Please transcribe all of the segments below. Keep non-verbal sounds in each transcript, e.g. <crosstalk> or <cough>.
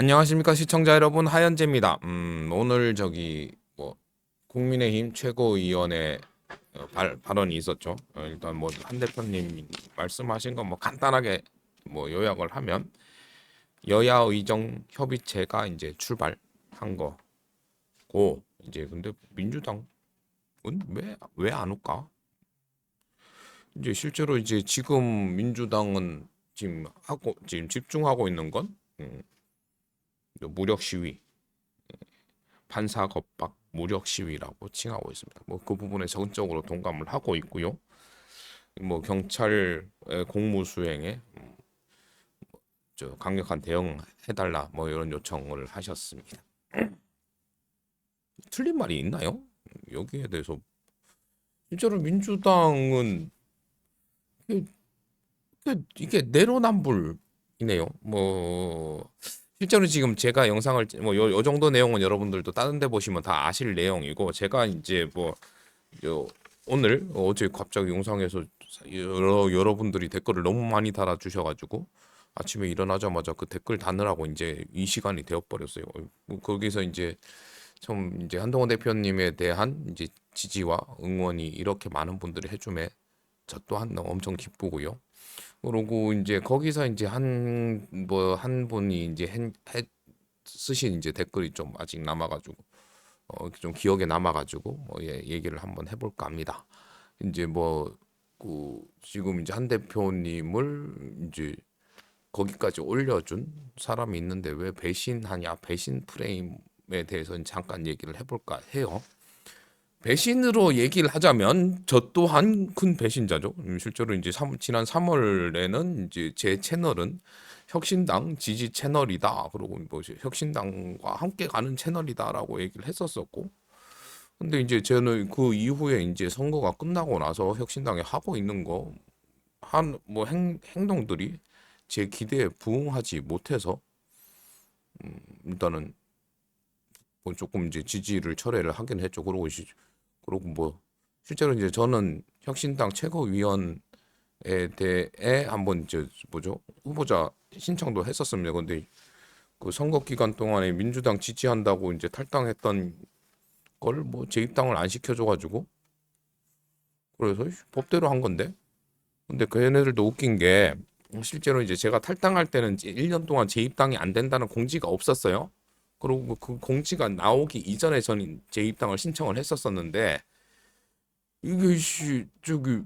안녕하십니까 시청자 여러분 하현재입니다. 음, 오늘 저기 뭐 국민의힘 최고위원회 어, 발, 발언이 있었죠. 어, 일단 뭐 한 대표님 말씀하신 거뭐 간단하게 뭐 요약을 하면 여야 의정 협의체가 이제 출발한 거고 이제 근데 민주당은 왜 왜 안 올까? 이제 실제로 이제 지금 민주당은 지금 하고 지금 집중하고 있는 건 음, 무력 시위, 판사 겁박 무력 시위라고 칭하고 있습니다. 뭐 그 부분에 적극적으로 동감을 하고 있고요. 뭐 경찰 공무 수행에 음, 저 강력한 대응 해달라 뭐 이런 요청을 하셨습니다. <clears throat> 틀린 말이 있나요? 여기에 대해서 실제로 민주당은 이게, 이게 내로남불이네요. 뭐 실제로 지금 제가 영상을 뭐요 요 정도 내용은 여러분들도 다른 데 보시면 다 아실 내용이고 제가 이제 뭐 요, 오늘 어제 갑자기 영상에서 여러 여러분들이 댓글을 너무 많이 달아 주셔 가지고 아침에 일어나자마자 그 댓글 다느라고 이제 이 시간이 되어 버렸어요. 뭐 거기서 이제 좀 이제 한동훈 대표님에 대한 이제 지지와 응원이 이렇게 많은 분들이 해주매 저 또한 엄청 기쁘고요. 그러고 이제 거기서 이제 한 뭐 한 분이 이제 해, 해 쓰신 이제 댓글이 좀 아직 남아가지고 어, 좀 기억에 남아가지고 뭐 예, 얘기를 한번 해볼까 합니다. 이제 뭐 그 지금 이제 한 대표님을 이제 거기까지 올려준 사람이 있는데 왜 배신하냐 배신 프레임에 대해서는 잠깐 얘기를 해볼까 해요. 배신으로 얘기를 하자면 저 또한 큰 배신자죠. 음, 실제로 이제 3, 지난 3월에는 이제 제 채널은 혁신당 지지 채널이다. 그러고 뭐 혁신당과 함께 가는 채널이다라고 얘기를 했었었고. 근데 이제 저는 그 이후에 이제 선거가 끝나고 나서 혁신당에 하고 있는 거 한 뭐 행동들이 제 기대에 부응하지 못해서 음, 일단은 뭐 조금 이제 지지를 철회를 하긴 했죠. 그러고 이제 그리고 뭐 실제로 이제 저는 혁신당 최고위원에 대해 한번 이제 뭐죠 후보자 신청도 했었습니다. 근데 그 선거 기간 동안에 민주당 지지한다고 이제 탈당했던 걸뭐제 입당을 안 시켜줘가지고 그래서 법대로 한 건데 근데 그 얘네들도 웃긴 게 실제로 이제 제가 탈당할 때는 1년 동안 제 입당이 안 된다는 공지가 없었어요. 그리고 그 공지가 나오기 이전에 저는 제 입당을 신청을 했었었는데 이게 씨 저기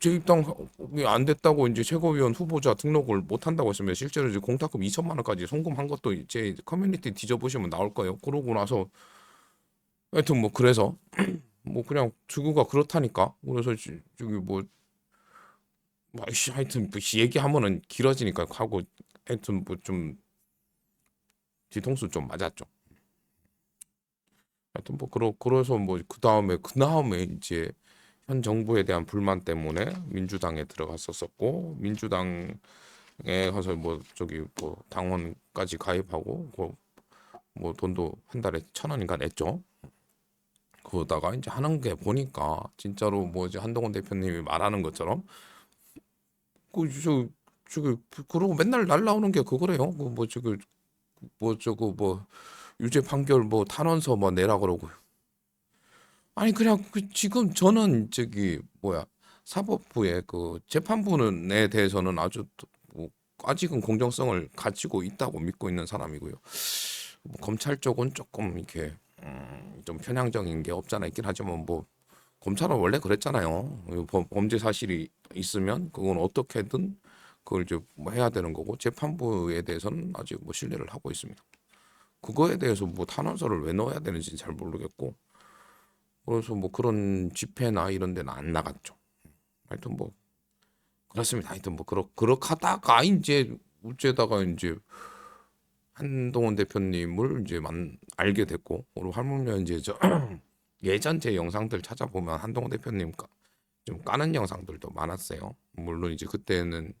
제 입당이 안 됐다고 이제 최고위원 후보자 등록을 못 한다고 했으면 실제로 이제 공탁금 2천만 원까지 송금한 것도 제 커뮤니티 뒤져보시면 나올 거예요. 그러고 나서 하여튼 뭐 그래서 <clears throat> 뭐 그냥 주구가 그렇다니까. 그래서 저기 뭐, 뭐 하여튼 뭐 얘기하면은 길어지니까 하고 하여튼 뭐 좀 뒤통수 좀 맞았죠. 하여튼 뭐 그러 그래서 뭐 그 다음에 그 다음에 이제 현 정부에 대한 불만 때문에 민주당에 들어갔었었고 민주당에 가서 뭐 저기 뭐 당원까지 가입하고 뭐, 뭐 돈도 한 달에 천 원인가 냈죠. 그러다가 이제 하는 게 보니까 진짜로 뭐 이제 한동훈 대표님이 말하는 것처럼 그저 저기 그러고 맨날 날라오는 게 그거래요. 그뭐 저기 뭐 저거 뭐 유죄 판결 뭐 탄원서 뭐 내라 그러고요. 아니 그냥 그 지금 저는 저기 뭐야 사법부의 그 재판부에 대해서는 아주 뭐 아직은 공정성을 가지고 있다고 믿고 있는 사람이고요. 뭐 검찰 쪽은 조금 이렇게 음, 좀 편향적인 게 없잖아 있긴 하지만 뭐 검찰은 원래 그랬잖아요. 범죄 사실이 있으면 그건 어떻게든 그걸 이제 뭐 해야 되는 거고 재판부에 대해서는 아직 뭐 신뢰를 하고 있습니다. 그거에 대해서 뭐 탄원서를 왜 넣어야 되는지 잘 모르겠고 그래서 뭐 그런 집회나 이런 데는 안 나갔죠. 하여튼 뭐 그렇습니다. 하여튼 뭐 그렇 그렇게 하다가 이제 우째다가 이제 한동훈 대표님을 이제 만 알게 됐고 그리고 할머니가 이제 저 <clears throat> 예전 제 영상들 찾아보면 한동훈 대표님 좀 까는 영상들도 많았어요. 물론 이제 그때는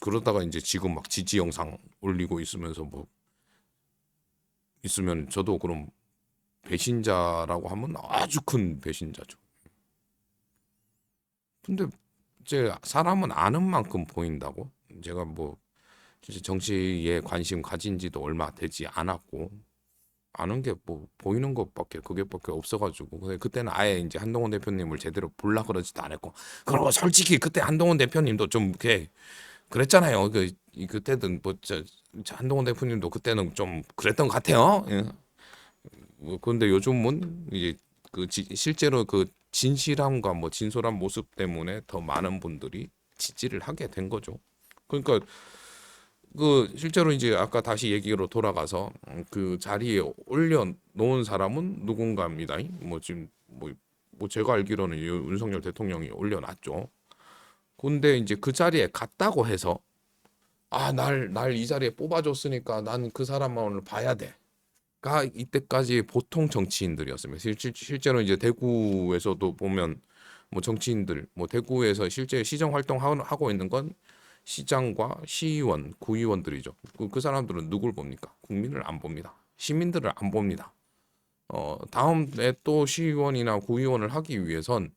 그러다가 이제 지금 막 지지 영상 올리고 있으면서 뭐 있으면 저도 그럼 배신자라고 하면 아주 큰 배신자죠. 근데 이제 사람은 아는 만큼 보인다고 제가 뭐 정치에 관심 가진 지도 얼마 되지 않았고 아는 게 뭐 보이는 것밖에 그게밖에 없어가지고. 근데 그때는 아예 이제 한동훈 대표님을 제대로 볼라 그러지도 않았고. 그리고 솔직히 그때 한동훈 대표님도 좀 이렇게 그랬잖아요. 그 이- 그때든 뭐저 한동훈 대표님도 그때는 좀 그랬던 것 같아요. 예. 뭐 근데 요즘은 이제 그 지- 실제로 그 진실함과 뭐 진솔한 모습 때문에 더 많은 분들이 지지를 하게 된 거죠. 그러니까 그 실제로 이제 아까 다시 얘기로 돌아가서 음, 그 자리에 올려 놓은 사람은 누군가입니다. 뭐 지금 뭐, 뭐 제가 알기로는 이 윤석열 대통령이 올려놨죠. 근데 이제 그 자리에 갔다고 해서 아 날 날 이 자리에 뽑아줬으니까 난 그 사람만 오늘 봐야 돼. 가 이때까지 보통 정치인들이었습니다. 실, 실, 실제로 이제 대구에서도 보면 뭐 정치인들 뭐 대구에서 실제 시정 활동 하고 있는 건 시장과 시의원, 구의원들이죠. 그, 그 사람들은 누굴 봅니까? 국민을 안 봅니다. 시민들을 안 봅니다. 어, 다음에 또 시의원이나 구의원을 하기 위해선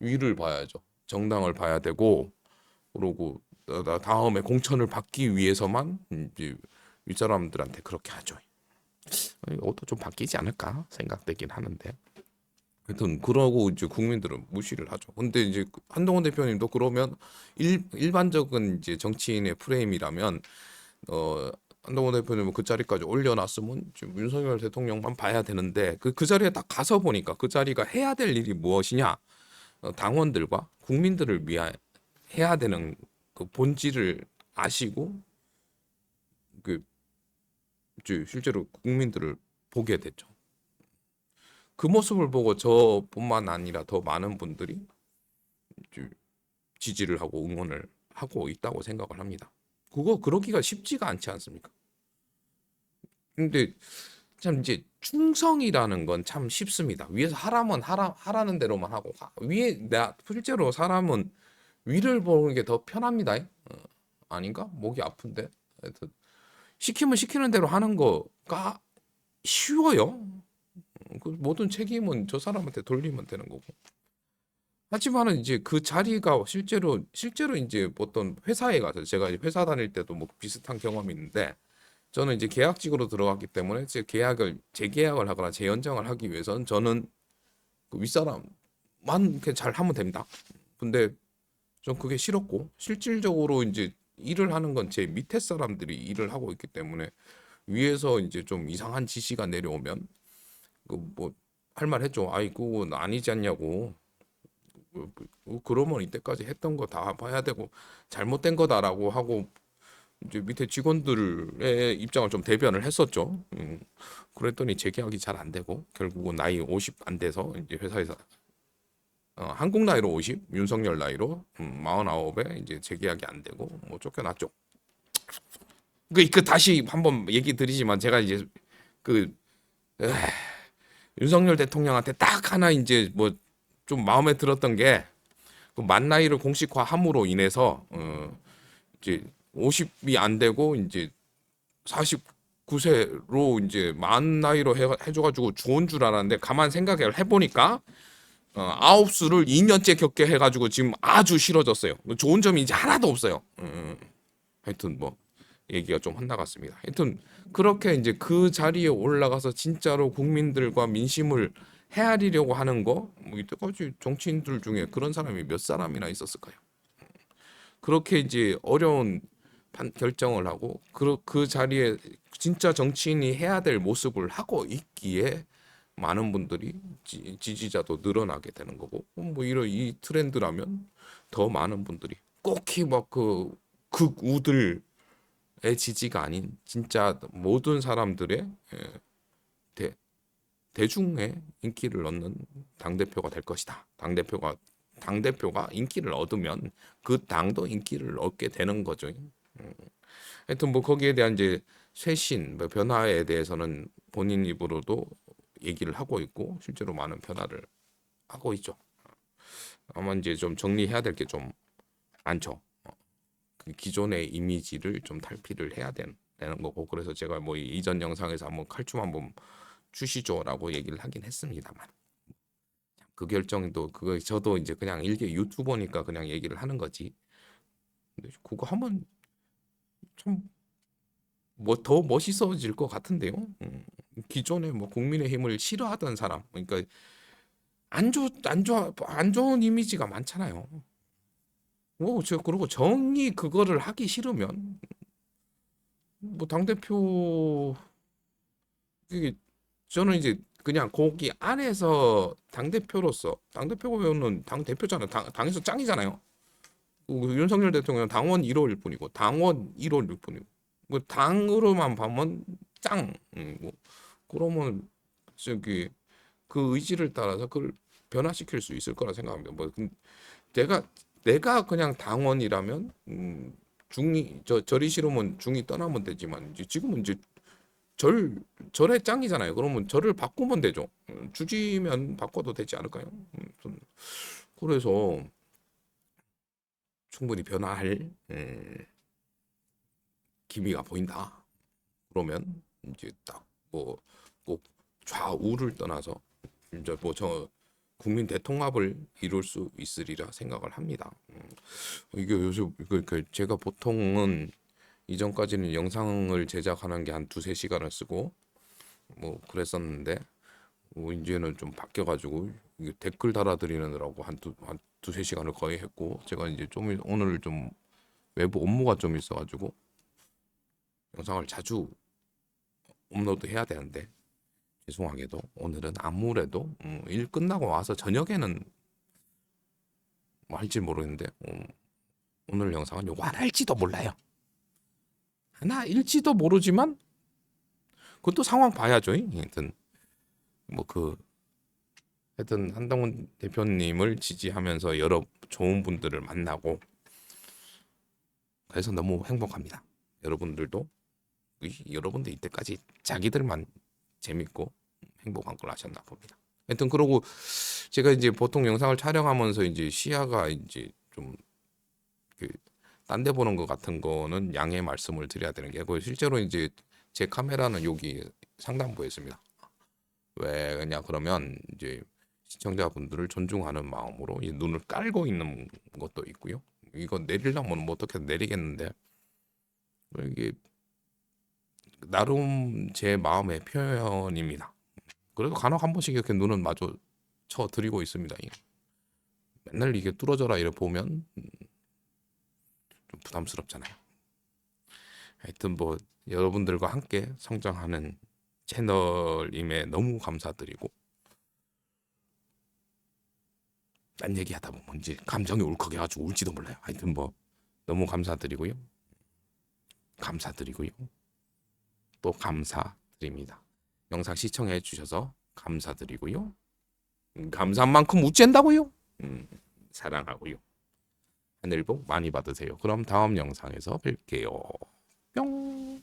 위를 봐야죠. 정당을 봐야 되고 그러고 어, 나- 다음에 공천을 받기 위해서만 이제 윗사람들한테 그렇게 하죠. 이것도 좀 바뀌지 않을까 생각되긴 하는데. 하여튼 그러고 이제 국민들은 무시를 하죠. 근데 이제 그 한동훈 대표님도 그러면 일, 일반적인 이제 정치인의 프레임이라면 어 한동훈 대표님은 그 자리까지 올려놨으면 지금 윤석열 대통령만 봐야 되는데 그, 그 자리에 딱 가서 보니까 그 자리가 해야 될 일이 무엇이냐 어, 당원들과 국민들을 위해 해야 되는 그 본질을 아시고 그 실제로 국민들을 보게 됐죠. 그 모습을 보고 저뿐만 아니라 더 많은 분들이 지지를 하고 응원을 하고 있다고 생각을 합니다. 그거 그러기가 쉽지가 않지 않습니까? 근데 참 이제 충성이라는 건 참 쉽습니다. 위에서 하라면 하라 하라는 대로만 하고 가- 위에 나 실제로 사람은 위를 보는 게 더 편합니다. 어, 아닌가? 목이 아픈데. 시키면 시키는 대로 하는 거가 쉬워요. 그 모든 책임은 저 사람한테 돌리면 되는 거고. 하지만은 이제 그 자리가 실제로 실제로 이제 어떤 회사에 가서 제가 이제 회사 다닐 때도 뭐 비슷한 경험이 있는데 저는 이제 계약직으로 들어갔기 때문에 제 계약을 재계약을 하거나 재연장을 하기 위해서는 저는 그 윗사람만 이렇게 잘 하면 됩니다. 근데 전 그게 싫었고 실질적으로 이제 일을 하는 건 제 밑에 사람들이 일을 하고 있기 때문에 위에서 이제 좀 이상한 지시가 내려오면 그뭐 할 말 했죠. 아이 그건 아니지 않냐고. 그- 그- 그러면 이때까지 했던 거 다 봐야 되고 잘못된 거다라고 하고 이제 밑에 직원들의 입장을 좀 대변을 했었죠. 음, 그랬더니 재계약이 잘 안 되고 결국은 나이 50 안 돼서 이제 회사에서 어, 한국 나이로 50, 윤석열 나이로 음, 49에 이제 재계약이 안 되고 뭐 쫓겨났죠. 그, 그 다시 한번 얘기 드리지만 제가 이제 그 에휴, 윤석열 대통령한테 딱 하나 이제 뭐 좀 마음에 들었던 게 그 만 나이를 공식화함으로 인해서 어 이제 50이 안 되고 이제 49세로 이제 만 나이로 해, 해줘가지고 좋은 줄 알았는데 가만 생각을 해보니까 어, 아홉 수를 2년째 겪게 해가지고 지금 아주 싫어졌어요. 좋은 점이 이제 하나도 없어요. 음, 하여튼 뭐 얘기가 좀 헛나갔습니다. 하여튼 그렇게 이제 그 자리에 올라가서 진짜로 국민들과 민심을 헤아리려고 하는 거, 뭐 이때까지 정치인들 중에 그런 사람이 몇 사람이나 있었을까요? 그렇게 이제 어려운 판, 결정을 하고 그, 그 자리에 진짜 정치인이 해야 될 모습을 하고 있기에 많은 분들이 지, 지지자도 늘어나게 되는 거고 어, 뭐 이런 이 트렌드라면 더 많은 분들이 꼭히 막 그 극우들의 지지가 아닌 진짜 모든 사람들의 예, 대, 대중의 인기를 얻는 당 대표가 될 것이다. 당 대표가 당 대표가 인기를 얻으면 그 당도 인기를 얻게 되는 거죠. 음. 하여튼 뭐 거기에 대한 이제 쇄신, 뭐 변화에 대해서는 본인 입으로도 얘기를 하고 있고 실제로 많은 변화를 하고 있죠. 아마 이제 좀 정리해야 될 게 좀 많죠. 기존의 이미지를 좀 탈피를 해야 되는, 거고 그래서 제가 뭐 이- 이전 영상에서 한번 칼춤 한번 주시죠라고 얘기를 하긴 했습니다만 그 결정도 그거 저도 이제 그냥 일개 유튜버니까 그냥 얘기를 하는 거지. 근데 그거 하면 참 뭐 더 멋있어질 것 같은데요. 음, 기존에 뭐 국민의힘을 싫어하던 사람, 그러니까 안 좋, 안 좋아, 안 좋은 이미지가 많잖아요. 뭐, 저, 그리고 정이 그거를 하기 싫으면, 뭐, 당 대표, 이게, 저는 이제 그냥 거기 안에서 당 대표로서, 당 대표는 당 대표잖아요. 당, 당에서 짱이잖아요. 그 윤석열 대통령 당원 1호일 뿐이고, 당원 1호일 뿐이고, 뭐, 당으로만 보면 짱. 음, 뭐, 그러면, 저기, 그 의지를 따라서 그걸 변화시킬 수 있을 거라 생각합니다. 뭐 음, 내가 내가 그냥 당원이라면 음, 중이 저 절이 싫으면 중이 떠나면 되지만 이제 지금은 이제 절 절의 짱이잖아요. 그러면 절을 바꾸면 되죠. 음, 주지면 바꿔도 되지 않을까요? 음, 좀 그래서 충분히 변화할 음, 기미가 보인다. 그러면 이제 딱 뭐 꼭 좌우를 떠나서 이제 뭐 저 국민 대통합을 이룰 수 있으리라 생각을 합니다. 음, 이게 요즘 그, 그 제가 보통은 이전까지는 영상을 제작하는 게 한 두세 시간을 쓰고 뭐 그랬었는데 뭐 이제는 좀 바뀌어 가지고 이게 댓글 달아드리느라고 한두 한 두세 시간을 거의 했고 제가 이제 좀 오늘 좀 외부 업무가 좀 있어 가지고 영상을 자주 업로드 해야 되는데 죄송하게도 오늘은 아무래도 음, 일 끝나고 와서 저녁에는 뭐 할지 모르겠는데 음, 오늘 영상은 요거 하나 할지도 몰라요. 하나 일지도 모르지만 그것도 상황 봐야죠. 하여튼 뭐그 하여튼 한동훈 대표님을 지지하면서 여러 좋은 분들을 만나고 그래서 너무 행복합니다. 여러분들도 이- 여러분들 이때까지 자기들만 재밌고 행복한 걸 하셨나 봅니다. 하여튼 그러고 제가 이제 보통 영상을 촬영하면서 이제 시야가 이제 좀그딴 데 보는 것 같은 거는 양해 말씀을 드려야 되는 게그 실제로 이제 제 카메라는 여기 상단부에 있습니다. 왜냐 그러면 이제 시청자분들을 존중하는 마음으로 이 눈을 깔고 있는 것도 있고요. 이거 내리려면 뭐 어떻게 내리겠는데 이게 나름 제 마음의 표현입니다. 그래도 간혹 한 번씩 이렇게 눈은 마주 쳐 드리고 있습니다. 이. 맨날 이게 뚫어져라 이래 보면 음, 좀 부담스럽잖아요. 하여튼 뭐 여러분들과 함께 성장하는 채널임에 너무 감사드리고 딴 얘기하다 보면 이제 감정이 울컥해 가지고 울지도 몰라요. 하여튼 뭐 너무 감사드리고요. 감사드리고요. 또 감사드립니다. 영상 시청해 주셔서 감사드리고요. 음, 감사한 만큼 웃젠다고요. 음, 사랑하고요. 하늘 복 많이 받으세요. 그럼 다음 영상에서 뵐게요. 뿅.